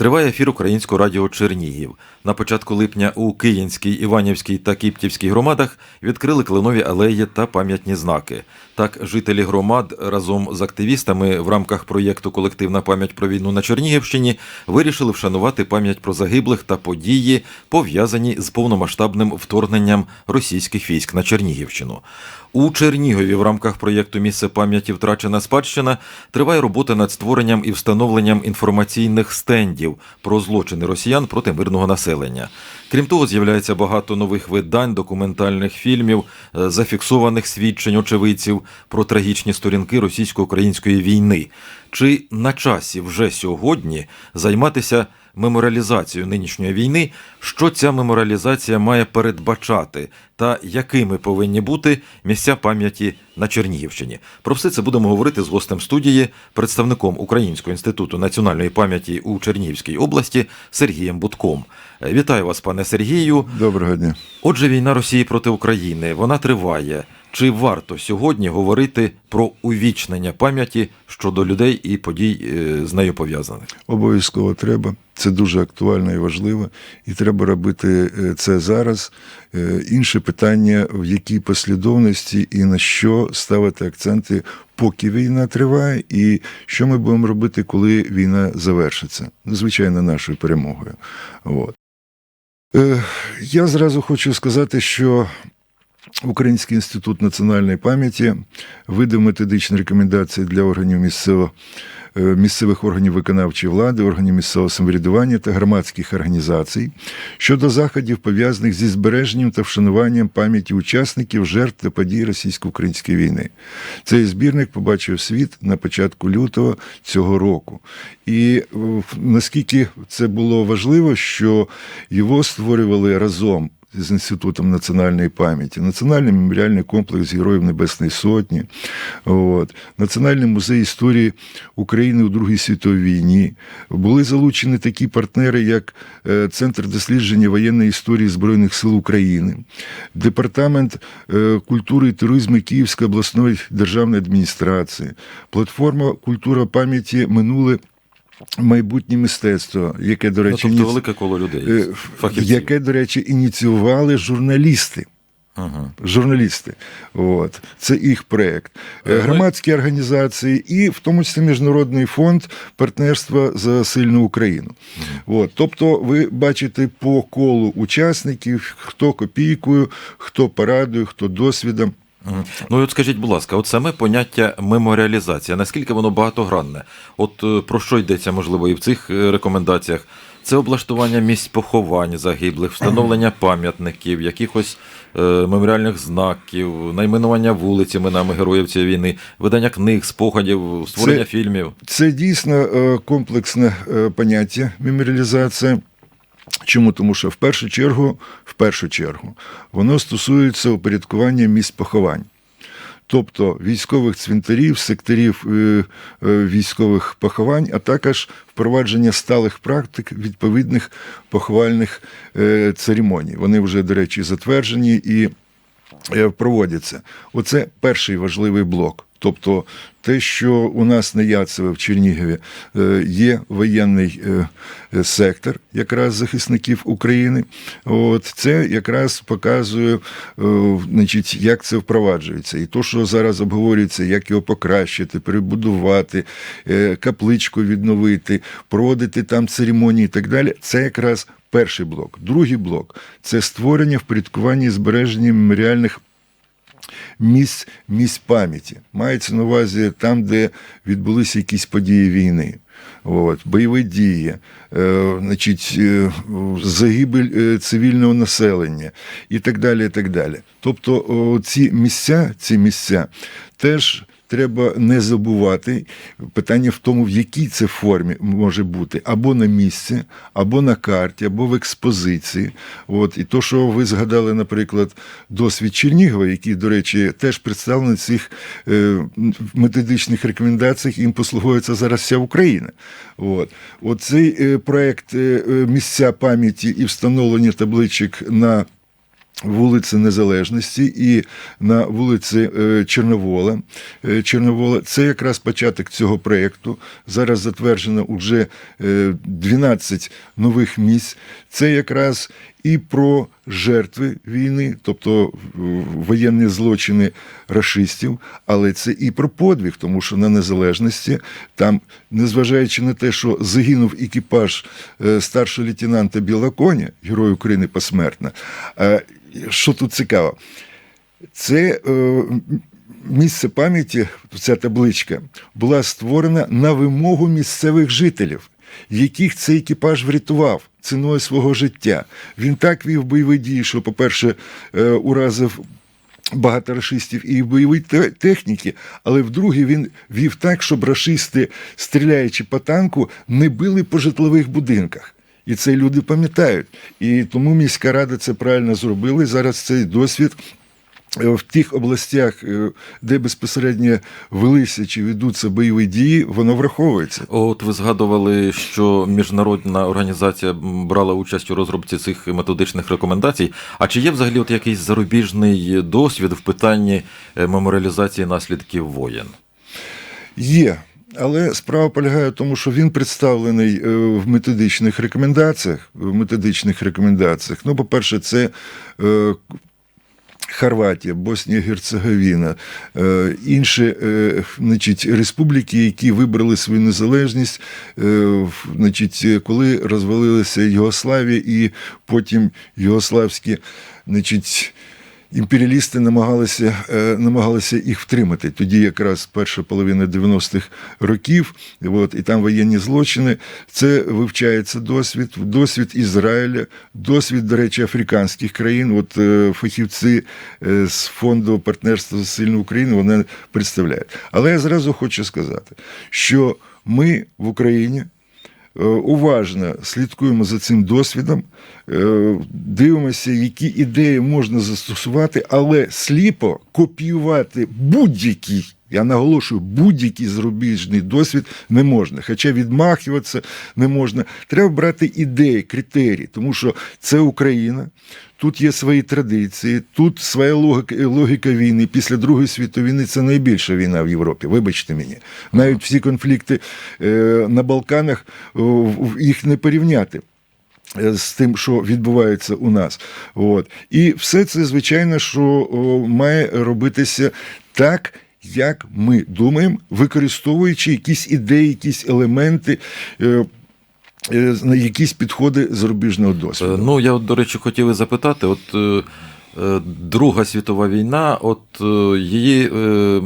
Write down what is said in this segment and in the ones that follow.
Триває ефір Українського радіо Чернігів. На початку липня у Київській, Іванівській та Кіптівській громадах відкрили кленові алеї та пам'ятні знаки. Так, жителі громад разом з активістами в рамках проєкту Колективна пам'ять про війну на Чернігівщині вирішили вшанувати пам'ять про загиблих та події, пов'язані з повномасштабним вторгненням російських військ на Чернігівщину. У Чернігові в рамках проєкту Місце пам'яті втрачена спадщина триває робота над створенням і встановленням інформаційних стендів про злочини росіян проти мирного населення. Крім того, з'являється багато нових видань, документальних фільмів, е, зафіксованих свідчень очевидців про трагічні сторінки російсько-української війни. Чи на часі вже сьогодні займатися меморіалізацією нинішньої війни, що ця меморіалізація має передбачати, та якими повинні бути місця пам'яті на Чернігівщині? Про все це будемо говорити з гостем студії, представником Українського інституту національної пам'яті у Чернігівській області Сергієм Будком. Е, Вітаю вас, пане Сергію. Доброго дня. Отже, війна Росії проти України вона триває. Чи варто сьогодні говорити про увічнення пам'яті щодо людей і подій е, з нею пов'язаних? Обов'язково треба. Це дуже актуально і важливо, і треба робити е, це зараз. Е, Інше питання, в якій послідовності і на що ставити акценти, поки війна триває, і що ми будемо робити, коли війна завершиться. Звичайно, нашою перемогою. От. Е, Я зразу хочу сказати, що Український інститут національної пам'яті видав методичні рекомендації для органів місцевого місцевих органів виконавчої влади, органів місцевого самоврядування та громадських організацій щодо заходів, пов'язаних зі збереженням та вшануванням пам'яті учасників жертв та подій російсько-української війни. Цей збірник побачив світ на початку лютого цього року. І е, наскільки це було важливо, що його створювали разом з Інститутом національної пам'яті, Національний меморіальний комплекс Героїв Небесної Сотні, от, Національний музей історії України у Другій світовій війні. Були залучені такі партнери, як е, Центр дослідження воєнної історії Збройних сил України, Департамент е, культури і туризму Київської обласної державної адміністрації, платформа Культура пам'яті минуле. Майбутнє мистецтво, яке, до Ну, речі, тобто велике коло людей, Е, фахівців. яке, до речі, ініціювали журналісти. Ага. Журналісти, от це їх проект, Е, громадські організації, і в тому числі міжнародний фонд партнерства за сильну Україну. От, тобто, ви бачите по колу учасників, хто копійкою, хто порадою, хто досвідом. Ну і от скажіть, будь ласка, от саме поняття меморіалізація, наскільки воно багатогранне? От е, про що йдеться, можливо, і в цих е, рекомендаціях? Це облаштування місць поховань загиблих, встановлення пам'ятників, якихось е, меморіальних знаків, найменування вулиць іменами героїв цієї війни, видання книг, спогадів, створення Це- фільмів. Це дійсно е, комплексне е, поняття меморіалізація. Чому? Тому що в першу чергу, в першу чергу, воно стосується упорядкування місць поховань. Тобто військових цвинтарів, секторів е, е, військових поховань, а також впровадження сталих практик відповідних поховальних е, церемоній. Вони вже, до речі, затверджені і проводяться. Оце перший важливий блок. Тобто те, що у нас на Яцеве в Чернігові е, є воєнний е, е, сектор якраз захисників України, от це якраз показує, значить, як це впроваджується. І то, що зараз обговорюється, як його покращити, перебудувати, капличку відновити, проводити там церемонії і так далі, це якраз перший блок. Другий блок це створення впорядкування і збереження меморіальних місць, місць пам'яті. Мається на увазі там, де відбулися якісь події війни. От, бойові дії, е, значить, е, загибель е, цивільного населення і так далі. І так далі. Тобто о, ці місця, ці місця теж треба не забувати. Питання в тому, в якій це формі може бути або на місці, або на карті, або в експозиції. От і то, що ви згадали, наприклад, досвід Чернігова, який, до речі, теж представлений в цих е, методичних рекомендаціях, їм послуговується зараз вся Україна. От Оцей е, проект е, місця пам'яті і встановлення табличок на Вулиці Незалежності і на вулиці е, Чорновола. Е, Чорновола. Це якраз початок цього проєкту. Зараз затверджено вже е, 12 нових місць. Це якраз і про жертви війни, тобто воєнні злочини рашистів, але це і про подвиг, тому що на незалежності там, незважаючи на те, що загинув екіпаж е, старшого лейтенанта Білоконя, герой України посмертно. е, Що тут цікаво? Це е, місце пам'яті, ця табличка, була створена на вимогу місцевих жителів, яких цей екіпаж врятував ціною свого життя. Він так вів бойові дії, що, по-перше, е, уразив. Багато рашистів і бойові те- техніки, але вдруге він вів так, щоб рашисти, стріляючи по танку, не били по житлових будинках. І це люди пам'ятають. І тому міська рада це правильно зробила. І зараз цей досвід в тих областях, е, де безпосередньо велися чи ведуться бойові дії, воно враховується. От ви згадували, що міжнародна організація брала участь у розробці цих методичних рекомендацій. А чи є взагалі от якийсь зарубіжний досвід в питанні е, меморіалізації наслідків воєн? Є. Але справа полягає в тому, що він представлений е, в методичних рекомендаціях. В методичних рекомендаціях. Ну, по-перше, це Хорватія, Боснія Герцеговіна, е, інші е, значить, республіки, які вибрали свою незалежність, е, значить, коли розвалилася Югославія, і потім югославські значить, імперіалісти намагалися, е, намагалися їх втримати. Тоді якраз перша половина 90-х років, от, і там воєнні злочини. Це вивчається досвід, досвід Ізраїля, досвід, до речі, африканських країн. От е, фахівці е, з фонду партнерства за сильну Україну вони представляють. Але я зразу хочу сказати, що ми в Україні. Е, уважно слідкуємо за цим досвідом, е, дивимося, які ідеї можна застосувати, але сліпо копіювати будь-який. Я наголошую, будь-який зарубіжний досвід не можна. Хоча відмахуватися не можна. Треба брати ідеї, критерії, тому що це Україна, тут є свої традиції, тут своя логіка, логіка війни. Після Другої світової війни це найбільша війна в Європі. Вибачте мені. Навіть всі конфлікти е, на Балканах їх не порівняти. е, З тим, що відбувається у нас, от і все це звичайно, що має робитися так, як ми думаємо, використовуючи якісь ідеї, якісь елементи, е, якісь підходи зарубіжного Е, досвіду. Ну, я, от, до речі, хотів запитати: от е, е, Друга світова війна, от е, її е,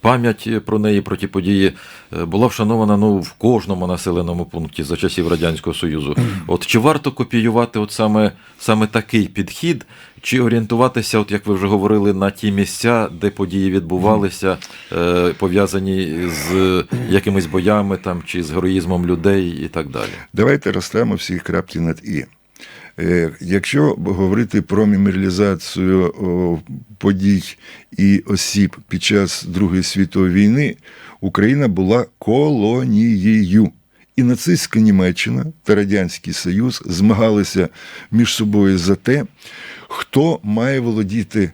пам'ять про неї, про ті події е, була вшанована ну, в кожному населеному пункті за часів Радянського Союзу. От чи варто копіювати от саме, саме такий підхід, чи орієнтуватися, от як ви вже говорили, на ті місця, де події відбувалися, е, пов'язані з якимись боями там, чи з героїзмом людей і так далі? Давайте розставимо всі крапки над і. Е, Якщо говорити про меморіалізацію подій і осіб під час Другої світової війни, Україна була колонією. І нацистська Німеччина та Радянський Союз змагалися між собою за те, хто має володіти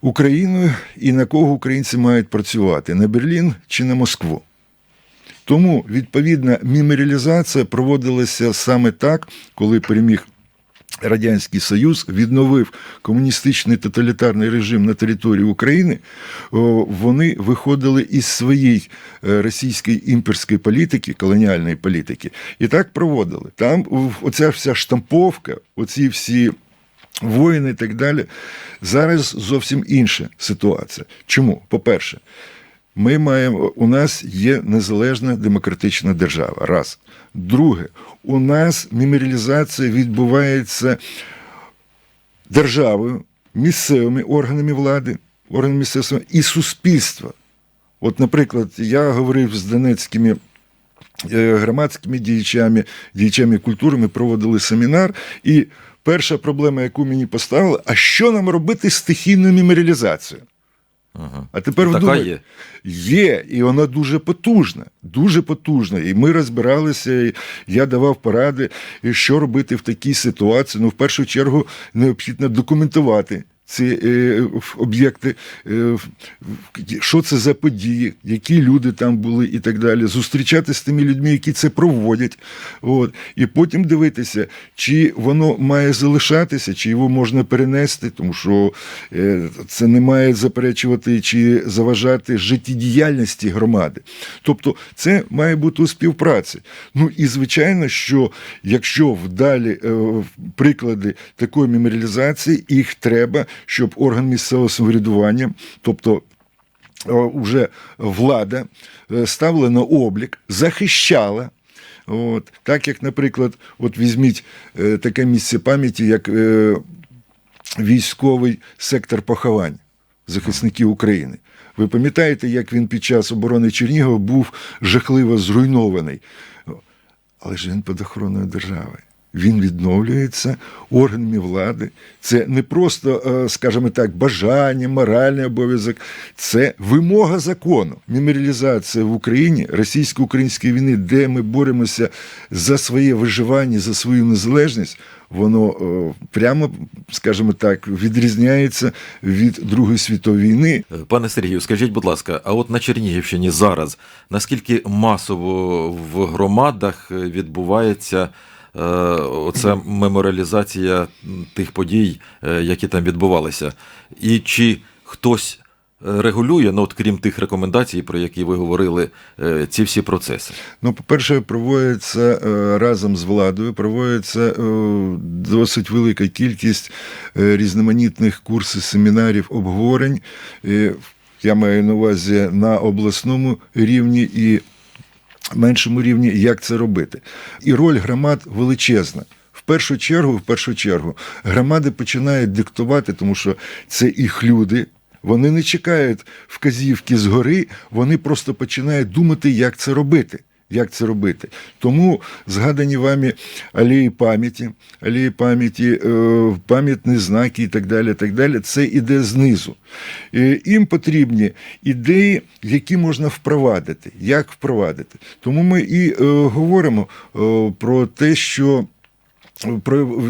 Україною і на кого українці мають працювати на Берлін чи на Москву. Тому відповідна меморіалізація проводилася саме так, коли переміг Радянський Союз, відновив комуністичний тоталітарний режим на території України, вони виходили із своєї е, російської імперської політики, колоніальної політики, і так проводили. Там оця вся штамповка, оці всі. Воїни і так далі. Зараз зовсім інша ситуація. Чому? По-перше, ми маємо, у нас є незалежна демократична держава. Раз. Друге, у нас меморіалізація відбувається державою, місцевими органами влади, органами місцевого і суспільства. От, наприклад, я говорив з донецькими е, громадськими діячами, діячами культури, ми проводили семінар, і перша проблема, яку мені поставили, а що нам робити з стихійною меморіалізацією? Ага. А тепер Така вдумайте, є. Є, і вона дуже потужна, дуже потужна. І ми розбиралися, і я давав поради, що робити в такій ситуації. Ну, в першу чергу, необхідно документувати. Ці е, об'єкти, е, що це за події, які люди там були і так далі. Зустрічатися з тими людьми, які це проводять. От. І потім дивитися, чи воно має залишатися, чи його можна перенести, тому що е, це не має заперечувати чи заважати життєдіяльності громади. Тобто це має бути у співпраці. Ну і звичайно, що якщо вдалі е, приклади такої меморіалізації, їх треба, щоб орган місцевого самоврядування, тобто е, уже влада е, ставила на облік, захищала. От, так як, наприклад, от візьміть е, таке місце пам'яті, як е, військовий сектор поховань захисників України. Ви пам'ятаєте, як він під час оборони Чернігова був жахливо зруйнований? Але ж він під охороною держави. Він відновлюється органами влади. Це не просто, е, скажімо так, бажання, моральний обов'язок, це вимога закону. Меморіалізація в Україні російсько-української війни, де ми боремося за своє виживання, за свою незалежність, воно е, прямо, скажімо так, відрізняється від Другої світової війни. Е, Пане Сергію, скажіть, будь ласка, а от на Чернігівщині зараз наскільки масово в громадах відбувається е, оця меморіалізація тих подій, е, які там відбувалися? І чи хтось е, регулює, ну от крім тих рекомендацій, про які ви говорили, ці всі процеси? Ну, по-перше, проводиться разом з владою, проводиться досить велика кількість різноманітних курсів, семінарів, обговорень. Я маю на увазі на обласному рівні і меншому рівні, як це робити. І роль громад величезна. В першу чергу, в першу чергу, громади починають диктувати, тому що це їх люди. Вони не чекають вказівки згори, вони просто починають думати, як це робити. Як це робити? Тому згадані вами алеї пам'яті, алеї пам'яті, е, пам'ятні знаки і так далі. так далі, Це іде знизу. Е, Їм потрібні ідеї, які можна впровадити. Як впровадити? Тому ми і е, говоримо про те, що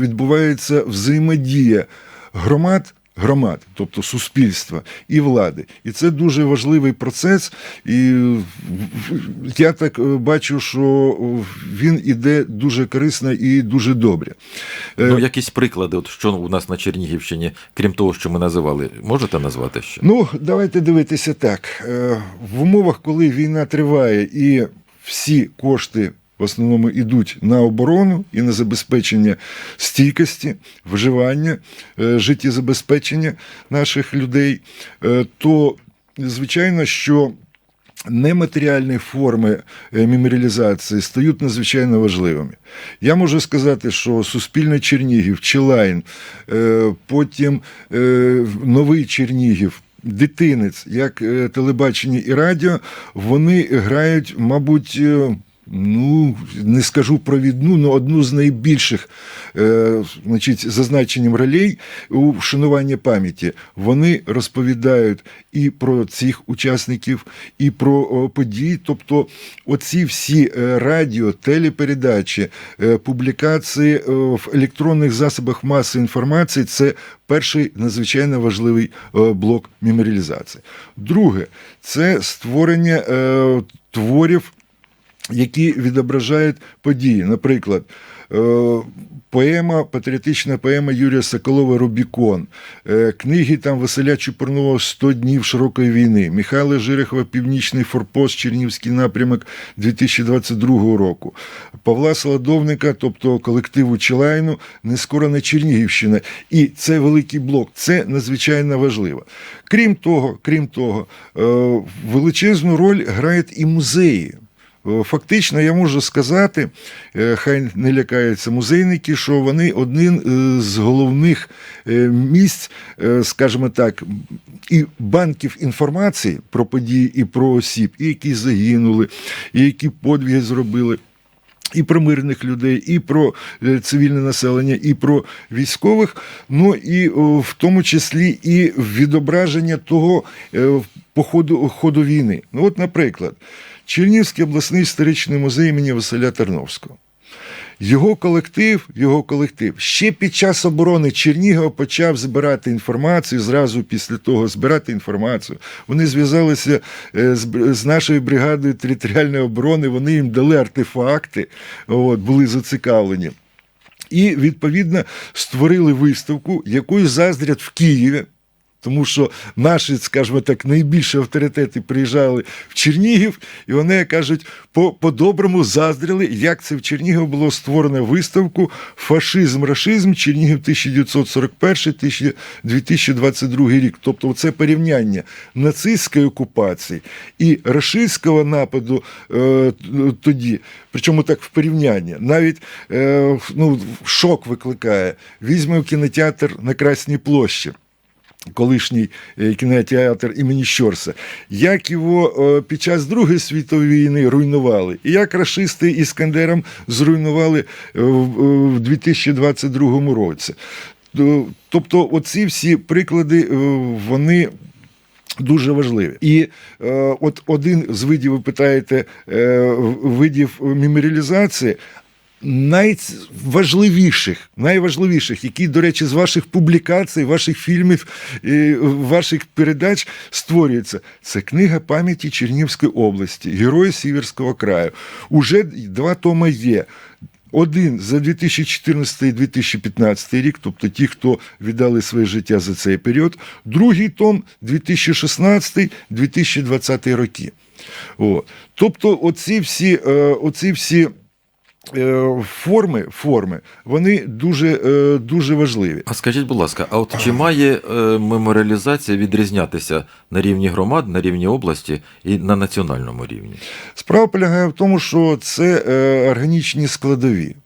відбувається взаємодія громад. Громад, тобто суспільства і влади, і це дуже важливий процес. І я так е, бачу, що він іде дуже корисно і дуже добре. Е, Ну, якісь приклади, от що у нас на Чернігівщині, крім того, що ми називали, можете назвати ще? Ну, давайте дивитися так. Е, В умовах, коли війна триває і всі кошти в основному йдуть на оборону і на забезпечення стійкості, виживання, е, життєзабезпечення наших людей, е, то звичайно, що нематеріальні форми е, меморіалізації стають надзвичайно важливими. Я можу сказати, що Суспільне Чернігів, Челайн, е, потім Новий Чернігів. Дитинець, як телебачення і радіо, вони грають, мабуть, ну не скажу провідну, але одну з найбільших е, значить, зазначенням ролей у вшануванні пам'яті. Вони розповідають і про цих учасників, і про події. Тобто, оці всі е, радіо, телепередачі, е, публікації е, в електронних засобах масової інформації це перший надзвичайно важливий блок меморіалізації. Друге, це створення е, творів які відображають події. Наприклад, е, поема, патріотична поема Юрія Соколова Рубікон, е, книги там Василя Чупорнова «100 днів широкої війни, Михайла Жирихова Північний форпост, Чернівський напрямок 2022 року, Павла Солодовника, тобто колективу Челайну, Нескорена Чернігівщина. І це великий блок. Це надзвичайно важливо. Крім того, крім того, е, величезну роль грають і музеї. Е, Фактично, я можу сказати, е, хай не лякаються музейники, що вони один е, з головних місць, скажімо так, і банків інформації про події і про осіб, і які загинули, і які подвиги зробили. і про мирних людей, і про цивільне населення, і про військових, ну і в тому числі і відображення того е, по ходу, ходу війни. Ну, от, наприклад, Чернігівський обласний історичний музей імені Василя Тарновського. Його колектив, його колектив ще під час оборони Чернігова почав збирати інформацію. Зразу після того збирати інформацію. Вони зв'язалися е, з нашою бригадою територіальної оборони. Вони їм дали артефакти, от, були зацікавлені. І відповідно створили виставку, якою заздрять в Києві. Тому що наші, скажімо так, найбільші авторитети приїжджали в Чернігів, і вони кажуть, по- по-доброму заздрили, як це в Чернігів було створено виставку Фашизм, рашизм, Чернігів 1941-2022 рік. Тобто, це порівняння нацистської окупації і рашистського нападу е, тоді. Причому так в порівнянні. Навіть е, ну, шок викликає. Візьмемо кінотеатр на Красній площі колишній е, кінотеатр імені Щорса, як його е, під час Другої світової війни руйнували, і як рашисти Іскандером зруйнували е, в е, 2022 році. Тобто, оці всі приклади, вони. Дуже важливі. І е, от один з видів, ви питаєте, е, видів меморіалізації, найважливіших, найважливіших, які, до речі, з ваших публікацій, ваших фільмів, ваших передач створюються. Це книга пам'яті Чернівської області, Герої Сіверського краю. Уже два томи є. Один за 2014-2015 рік, тобто ті, хто віддали своє життя за цей період. Другий том 2016-2020 роки. О. Тобто, оці всі, е, оці всі форми, форми, вони дуже, е, дуже важливі. А скажіть, будь ласка, а от чи має е, меморіалізація відрізнятися на рівні громад, на рівні області і на національному рівні? Справа полягає в тому, що це е, органічні складові.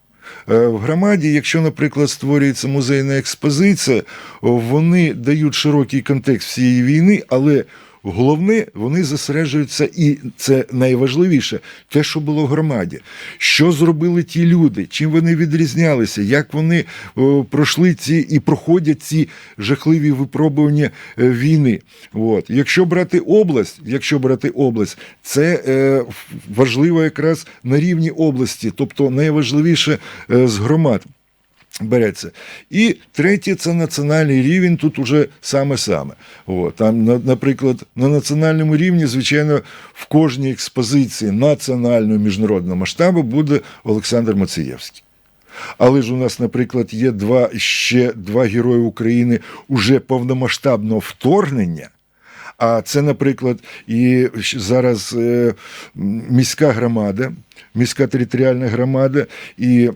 Е, В громаді, якщо, наприклад, створюється музейна експозиція, вони дають широкий контекст всієї війни, але головне, вони зосереджуються, і це найважливіше, те, що було в громаді. Що зробили ті люди, чим вони відрізнялися, як вони о, пройшли ці і проходять ці жахливі випробування е, війни. От. Якщо брати область, якщо брати область, це е, важливо якраз на рівні області, тобто найважливіше е, з громад. Береться. І третє це національний рівень, тут уже саме-саме. Там, наприклад, на національному рівні, звичайно, в кожній експозиції національного міжнародного масштабу буде Олександр Мацієвський. Але ж у нас, наприклад, є два, ще два герої України уже повномасштабного вторгнення. А це, наприклад, і зараз е, міська громада, міська територіальна громада і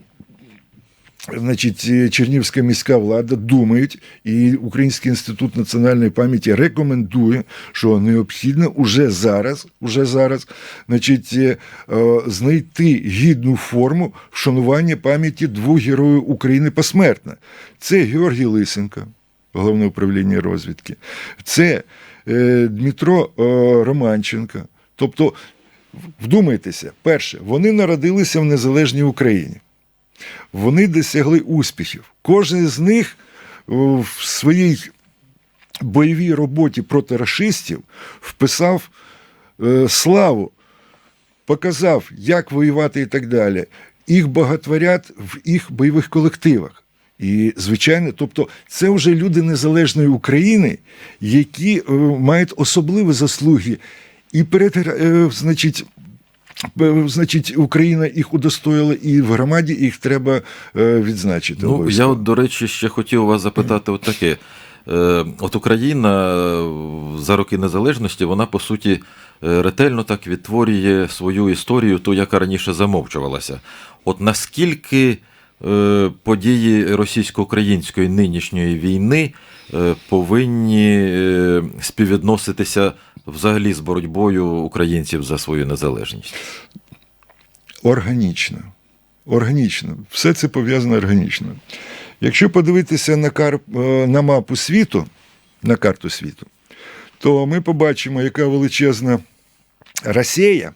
Значить, е, Чернівська міська влада думають, і Український інститут національної пам'яті рекомендує, що необхідно уже зараз, уже зараз, значить, е, е, знайти гідну форму вшанування пам'яті двох героїв України посмертно. Це Георгій Лисенко, головне управління розвідки, це Дмитро Романченко. Тобто, вдумайтеся, перше, вони народилися в незалежній Україні вони досягли успіхів. Кожен з них в своїй бойовій роботі проти расистів вписав е, славу, показав, як воювати і так далі. Їх багатворять в їх бойових колективах. І, звичайно, тобто, це вже люди незалежної України, які е, мають особливі заслуги і перед, е, значить, Е, Значить, Україна їх удостоїла, і в громаді їх треба е, відзначити. Ну, я, от, до речі, ще хотів вас запитати от таке. Е, От Україна е, за роки незалежності, вона по суті е, ретельно так відтворює свою історію, ту, яка раніше замовчувалася. От наскільки е, події російсько-української нинішньої війни е, повинні е, співвідноситися взагалі з боротьбою українців за свою незалежність? Органічно. Органічно. Все це пов'язано органічно. Якщо подивитися на, кар... е, на мапу світу, на карту світу, то ми побачимо, яка величезна Росія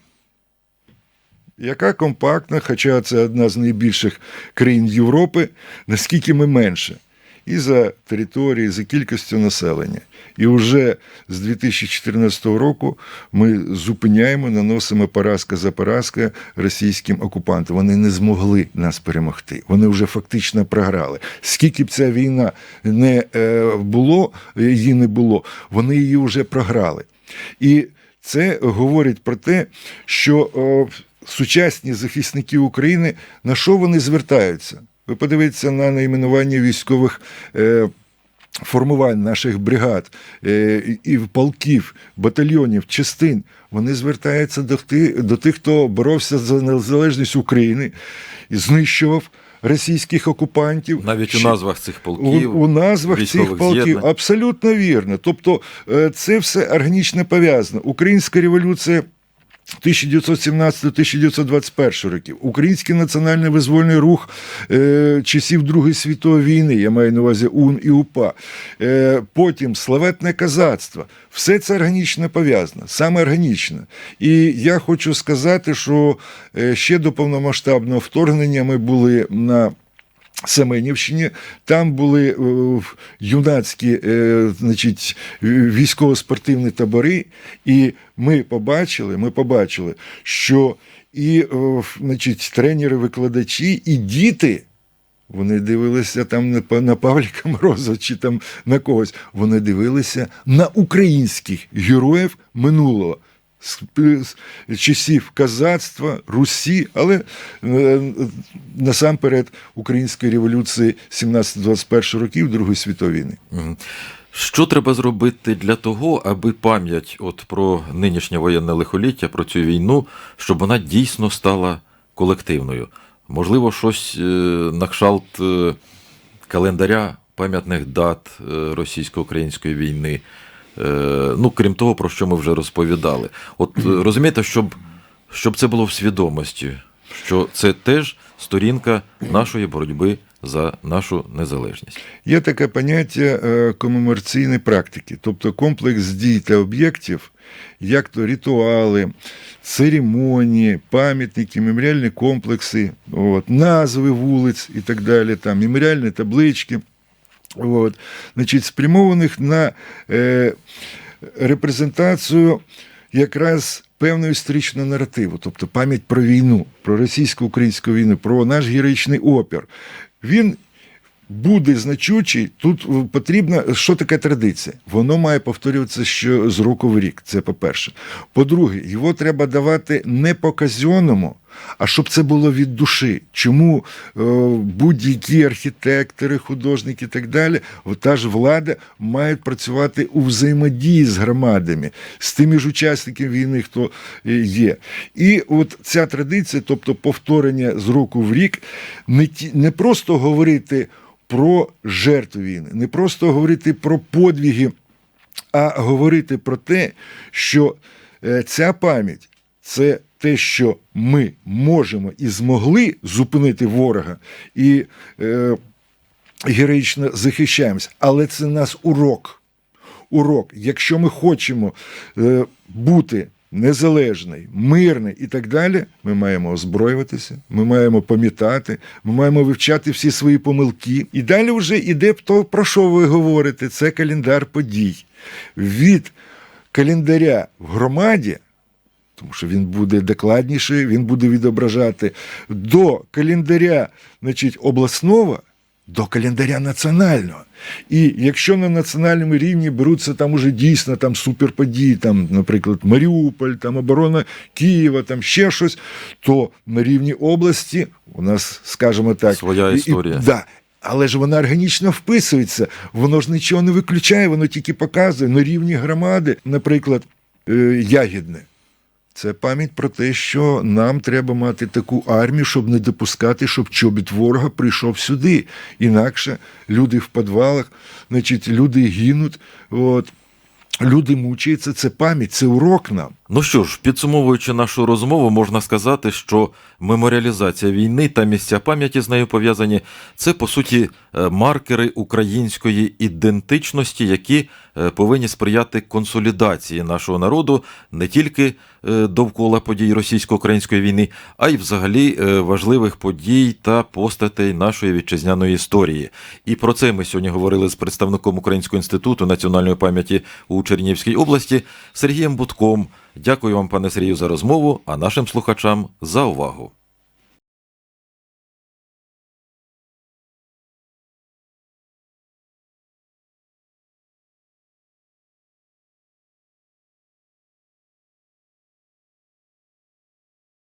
яка компактна, хоча це одна з найбільших країн Європи, наскільки ми менше. І за територією, за кількістю населення. І вже з 2014 року ми зупиняємо, наносимо поразка за поразка російським окупантам. Вони не змогли нас перемогти. Вони вже фактично програли. Скільки б ця війна не е, було, її не було, вони її вже програли. І це говорить про те, що о, сучасні захисники України на що вони звертаються? Ви подивіться на найменування військових. Е, Формувань наших бригад, е, і полків, батальйонів, частин, вони звертаються до тих, до тих, хто боровся за незалежність України і знищував російських окупантів. Навіть у назвах цих полків, у назвах цих полків з'єднань. абсолютно вірно. Тобто е, це все органічно пов'язано. Українська революція. 1917-1921 років. Український національний визвольний рух е, часів Другої світової війни, я маю на увазі УН і УПА. Е, потім славетне казацтво. Все це органічно пов'язано, саме органічно. І я хочу сказати, що е, ще до повномасштабного вторгнення ми були на Семенівщині. Там були е, юнацькі е, значить, військово-спортивні табори, і ми побачили, ми побачили, що і е, значить, тренери-викладачі, і діти. Вони дивилися там на Павліка Мороза чи там на когось. Вони дивилися на українських героїв минулого. З, часів казацтва, Русі, але е, насамперед української революції 17-21 років Другої світової війни. Що треба зробити для того, аби пам'ять от про нинішнє воєнне лихоліття, про цю війну, щоб вона дійсно стала колективною? Можливо, щось е, на кшалт е, календаря пам'ятних дат російсько-української війни. Е, Ну, крім того, про що ми вже розповідали. От е, розумієте, щоб, щоб це було в свідомості, що це теж сторінка нашої боротьби за нашу незалежність. Є таке поняття е, комемораційної практики, тобто комплекс дій та об'єктів, як то ритуали, церемонії, пам'ятники, меморіальні комплекси, от, назви вулиць і так далі, там, меморіальні таблички. От, значить, спрямованих на е, репрезентацію якраз певного історичного наративу, тобто пам'ять про війну, про російсько-українську війну, про наш героїчний опір. Він буде значучий. Тут потрібно, що таке традиція? Воно має повторюватися що з року в рік. Це по-перше. По-друге, його треба давати не по казенному, а щоб це було від душі. Чому е, будь-які архітектори, художники і так далі, та ж влада мають працювати у взаємодії з громадами, з тими ж учасниками війни, хто е, є. І от ця традиція, тобто повторення з року в рік, не, не просто говорити про жертву війни, не просто говорити про подвіги, а говорити про те, що е, ця пам'ять це те, що ми можемо і змогли зупинити ворога і е, героїчно захищаємось, але це нас урок. Урок. Якщо ми хочемо е, бути незалежний, мирний і так далі, ми маємо озброюватися, ми маємо пам'ятати, ми маємо вивчати всі свої помилки. І далі вже йде то, про що ви говорите. Це календар подій. Від календаря в громаді тому що він буде докладніший, він буде відображати до календаря значить, обласного, до календаря національного. І якщо на національному рівні беруться там уже дійсно там суперподії, там, наприклад, Маріуполь, там оборона Києва, там ще щось, то на рівні області у нас, скажімо так, Своя і- і- історія. да, але ж вона органічно вписується, воно ж нічого не виключає, воно тільки показує на рівні громади, наприклад, е, Ягідне. Це пам'ять про те, що нам треба мати таку армію, щоб не допускати, щоб чобіт ворога прийшов сюди. Інакше люди в підвалах, значить, люди гинуть, от, люди мучаються. Це пам'ять, це урок нам. Ну що ж, підсумовуючи нашу розмову, можна сказати, що меморіалізація війни та місця пам'яті з нею пов'язані це по суті е, маркери української ідентичності, які повинні сприяти консолідації нашого народу не тільки е, довкола подій російсько-української війни, а й взагалі е, важливих подій та постатей нашої вітчизняної історії. І про це ми сьогодні говорили з представником Українського інституту національної пам'яті у Чернігівській області Сергієм Будком. Дякую вам, пане Сергію, за розмову, а нашим слухачам за увагу.